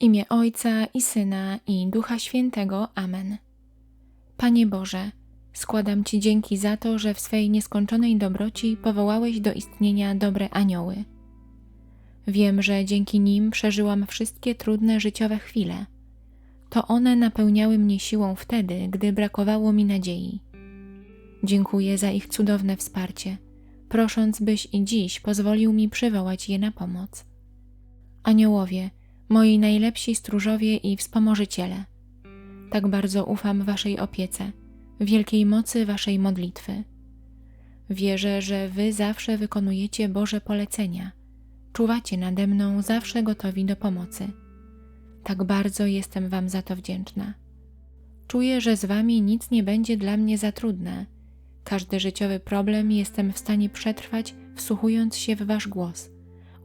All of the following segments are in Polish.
imię Ojca i Syna i Ducha Świętego. Amen. Panie Boże, składam Ci dzięki za to, że w swej nieskończonej dobroci powołałeś do istnienia dobre anioły. Wiem, że dzięki nim przeżyłam wszystkie trudne życiowe chwile. To one napełniały mnie siłą wtedy, gdy brakowało mi nadziei. Dziękuję za ich cudowne wsparcie, prosząc, byś i dziś pozwolił mi przywołać je na pomoc. Aniołowie, moi najlepsi stróżowie i wspomożyciele, tak bardzo ufam Waszej opiece, wielkiej mocy Waszej modlitwy. Wierzę, że Wy zawsze wykonujecie Boże polecenia, czuwacie nade mną, zawsze gotowi do pomocy. Tak bardzo jestem Wam za to wdzięczna. Czuję, że z Wami nic nie będzie dla mnie za trudne. Każdy życiowy problem jestem w stanie przetrwać, wsłuchując się w Wasz głos,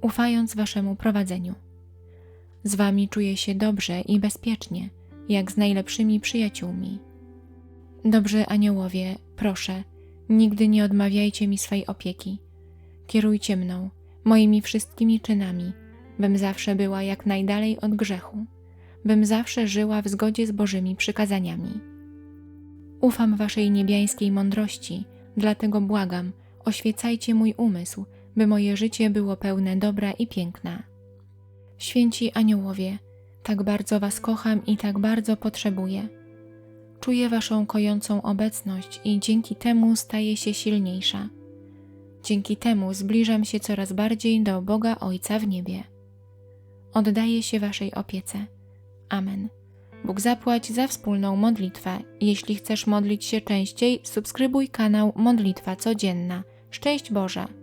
ufając Waszemu prowadzeniu. Z Wami czuję się dobrze i bezpiecznie, jak z najlepszymi przyjaciółmi. Dobrzy aniołowie, proszę, nigdy nie odmawiajcie mi swej opieki. Kierujcie mną, moimi wszystkimi czynami, bym zawsze była jak najdalej od grzechu, bym zawsze żyła w zgodzie z Bożymi przykazaniami. Ufam Waszej niebiańskiej mądrości, dlatego błagam, oświecajcie mój umysł, by moje życie było pełne dobra i piękna. Święci aniołowie, tak bardzo Was kocham i tak bardzo potrzebuję. Czuję Waszą kojącą obecność i dzięki temu staję się silniejsza. Dzięki temu zbliżam się coraz bardziej do Boga Ojca w niebie. Oddaję się Waszej opiece. Amen. Bóg zapłać za wspólną modlitwę. Jeśli chcesz modlić się częściej, subskrybuj kanał Modlitwa Codzienna. Szczęść Boże!